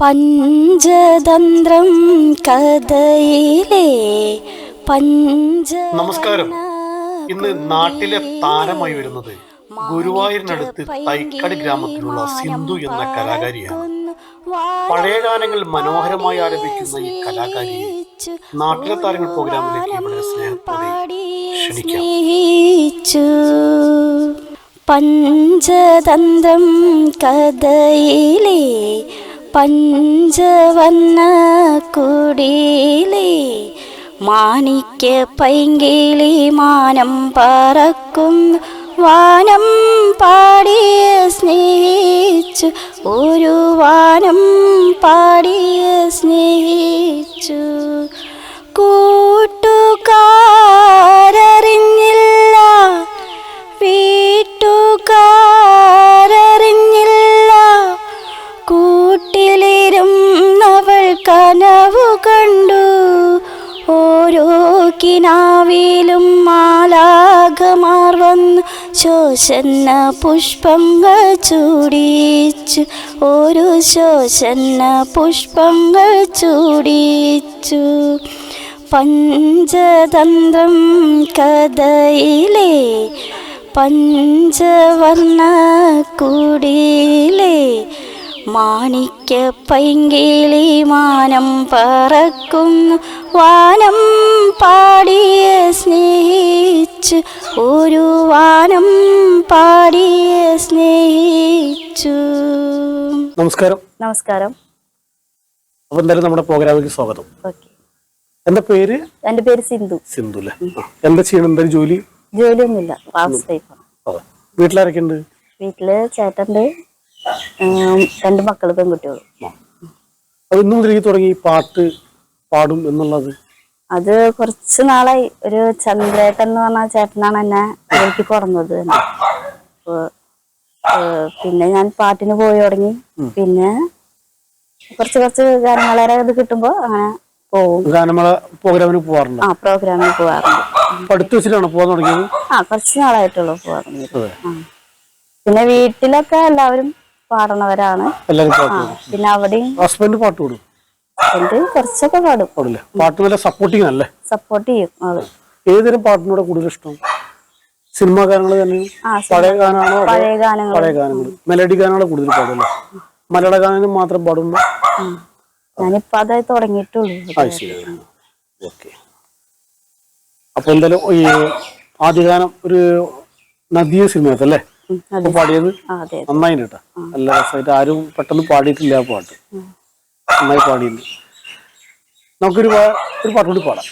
പഞ്ചതന്ത്രം കഥയിലെ പഞ്ച നമസ്കാരം. ഇന്ന് നാട്ടിലെ താരമായി വരുന്നത് ഗുരുവായൂരിനടുത്ത് തൈക്കാട് ഗ്രാമത്തിലുള്ള സിന്ധു എന്ന കലാകാരിയാണ്. പഴയ ഗാനങ്ങൾ മനോഹരമായി ആലപിക്കുന്ന ഈ കലാകാരി നാട്ടിലെ താരങ്ങൾ പ്രോഗ്രാമിലേക്ക് സ്നേഹത്തോടെ ക്ഷണിക്കാം. പഞ്ചതന്ത്രം കഥയിലെ പഞ്ചവർണ കുടിയിലെ മാണിക്യ പൈങ്കിളി മാനം പറക്കും. വാനം പാടിയ സ്നേഹിച്ചു ഒരു വാനം പാടിയ സ്നേഹിച്ചു. കൂട്ടുകാരറിഞ്ഞില്ല കിനാവിലും മാലാഘമാർ വന്നു ശോഷന്ന പുഷ്പങ്ങൾ ചൂടിച്ചു. ഒരു ശോഷന്ന പുഷ്പങ്ങൾ ചൂടിച്ചു. പഞ്ചതന്ത്രം കഥയിലെ പഞ്ചവർണ കുടിയിലെ മാണിക്യ പൈങ്കിളി മാനം പറക്കുന്നു വാനം പാടിയ സ്നേഹിച്ചു. ഒരു വാനം പാടിയ സ്നേഹിച്ചു. നമസ്കാരം. നമസ്കാരം. അപ്പൊ എന്തായാലും നമ്മുടെ പ്രോഗ്രാമിലേക്ക് സ്വാഗതം. എന്താ എന്റെ പേര്? എന്റെ പേര് സിന്ധു. സിന്ധു അല്ലേ. എന്താ ചെയ്യണം എന്തായാലും ജോലി? ജോലിയൊന്നുമില്ല. വീട്ടിലാരൊക്കെ ഉണ്ട് വീട്ടിൽ ചേട്ടന്റെ ഉം, രണ്ട് മക്കൾ പെൺകുട്ടികളും. ഇന്നു മുതൽ തുടങ്ങി പാട്ട് പാടും എന്നുള്ളത്? അത് കുറച്ച് നാളായി. ഒരു ചന്ദ്രേട്ടൻ എന്ന് പറഞ്ഞ ചേട്ടനാണ് എന്നെ എനിക്ക് പറഞ്ഞത് തന്നെ പിന്നെ ഞാൻ പാട്ടിന് പോയി തുടങ്ങി. പിന്നെ കുറച്ച് കുറച്ച് ഗാനമേളയുടെ ഇത് കിട്ടുമ്പോ അങ്ങനെ പോകും ഗാനമേള പ്രോഗ്രാമിന് പോവാറുണ്ട്? ആ പ്രോഗ്രാമിന് പോവാറുണ്ട്. അടുത്ത വെച്ചിട്ടാണ് പോകാൻ തുടങ്ങിയത്? ആ കുറച്ച് നാളായിട്ടുള്ളൂ പോവാറുണ്ട് അതെ. പിന്നെ വീട്ടിലൊക്കെ എല്ലാവരും പാടണവരാണ്. പിന്നെ അവിടെയും ഹസ്ബൻഡ് പാട്ട് പാടും. എന്ത് കുറച്ചൊക്കെ പാടും. പാടില്ലേ. പാട്ട് നല്ല സപ്പോർട്ടിങ് അല്ലേ സപ്പോർട്ട് ചെയ്യും അത്. ഏതൊരു പാട്ടിനോട് കൂടുതൽ ഇഷ്ടം? സിനിമാ ഗാനങ്ങൾ തന്നെ? പഴയ ഗാനമാണോ പഴയ ഗാനങ്ങൾ? പഴയ ഗാനങ്ങൾ? മെലഡി ഗാനങ്ങളെ കൂടുതൽ പാടുമല്ലേ? മലയാള ഗാനം മാത്രം പാടുമ്പോ ഞാനിപ്പോ അതായി തുടങ്ങിയിട്ടുള്ളൂ. ഓക്കെ. അപ്പൊ എന്തായാലും ഈ ആദ്യ ഗാനം ഒരു നദിയ അപ്പൊ പാടിയത് നന്നായി കേട്ടോ. നല്ല രസമായിട്ട് ആരും പെട്ടെന്ന് പാടിയിട്ടില്ല ആ പാട്ട്. നന്നായി പാടിയിട്ടുണ്ട്. നമുക്കൊരു ഒരു പാട്ട് കൂടി പാടാം.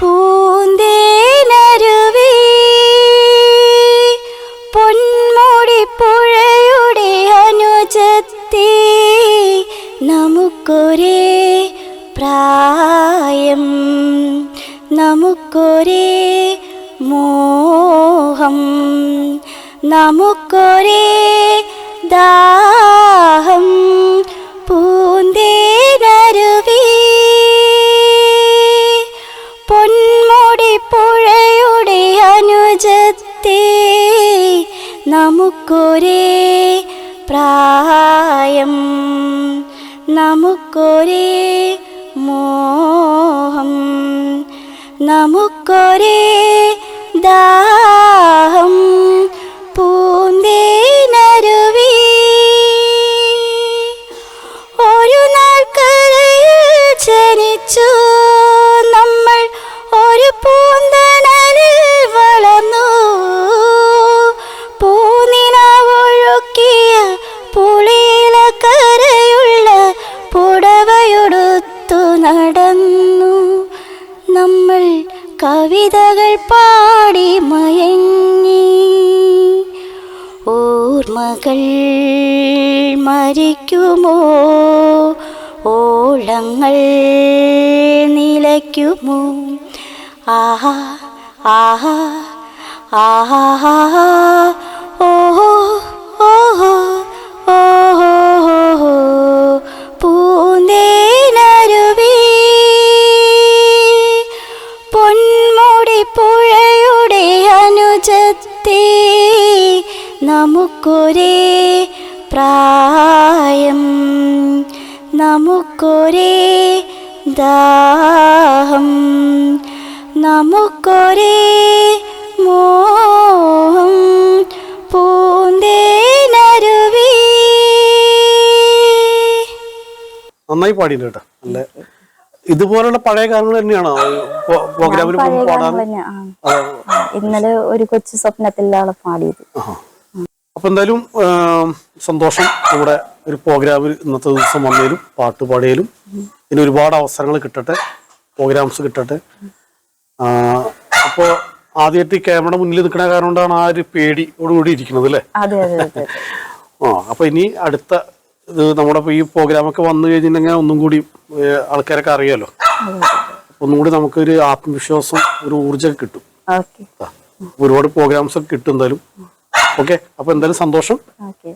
പൂന്തേനരുവി പൊന്മുടി പുഴയുടെ അനുജത്തി നമുക്കൊരേ പ്രായം നമുക്കൊരേ മോഹം നമുക്കൊരേ ദാഹം പൂന്തേനരുവി. പൊന്മുടി പുഴയുടെ അനുജത്തെ നമുക്കൊരേ പ്രായം നമുക്കൊരേ മോഹം നമുക്കൊരേ ദാഹം പൂന്തേനരുവി. ഒരു നാൾ ജനിച്ചു. നമ്മൾ ഒരു പൂന്തണലിൽ വളർന്നു. പൂനിനവൊഴുക്കിയ പുളിയില കരയുള്ള പുടവയൊടുത്തു നടന്നു. കവിതകൾ പാടി മയങ്ങി. ഓർമ്മകൾ മരിക്കുമോ? ഓളങ്ങൾ നിലയ്ക്കുമോ? ആഹാ ആഹാ ആഹാ ഓഹോ അനുജത്തെ നമുക്കൊരേ പ്രായം നമുക്കൊരേ ദാഹം നമുക്കൊരേ മോഹം പൂന്തേനരുവി. നന്നായി പാടിയിട്ടുണ്ട് കേട്ടോ. നല്ല ഇതുപോലുള്ള പഴയ ഗാനങ്ങൾ തന്നെയാണോ? പ്രോഗ്രാമിൽ പഴയ പാടാൻ? ഗാനങ്ങൾ തന്നെ ആ. ആ, ഇന്നലെ ഒരു കൊച്ചു സ്വപ്നത്തിലാണ് പാടിയത്. അപ്പൊ എന്തായാലും ആം, സന്തോഷം നമ്മുടെ ഒരു പ്രോഗ്രാമിൽ ഇന്നത്തെ ദിവസം വന്നതിലും പാട്ട് പാടിയതിലും ഇനി ഒരുപാട് അവസരങ്ങൾ കിട്ടട്ടെ പ്രോഗ്രാംസ് കിട്ടട്ടെ. ആ, അപ്പോ ആദ്യമായിട്ട് ഈ ക്യാമറ മുന്നിൽ നിൽക്കുന്ന കാരണം കൊണ്ടാണ് ആ ഒരു പേടിയോടുകൂടി ഇരിക്കുന്നത് അല്ലേ? അതെ അതെ അതെ. ആ അപ്പൊ ഇനി അടുത്ത ഇത് നമ്മുടെ ഈ പ്രോഗ്രാമൊക്കെ വന്നു കഴിഞ്ഞിട്ടുണ്ടെങ്കിൽ ഒന്നും കൂടി ആൾക്കാരൊക്കെ അറിയാലോ. ഒന്നും കൂടി നമുക്കൊരു ആത്മവിശ്വാസം ഒരു ഊർജം കിട്ടും. ഒരുപാട് പ്രോഗ്രാംസ് ഒക്കെ കിട്ടും എന്തായാലും. ഓക്കെ അപ്പൊ എന്തായാലും സന്തോഷം. ഓക്കെ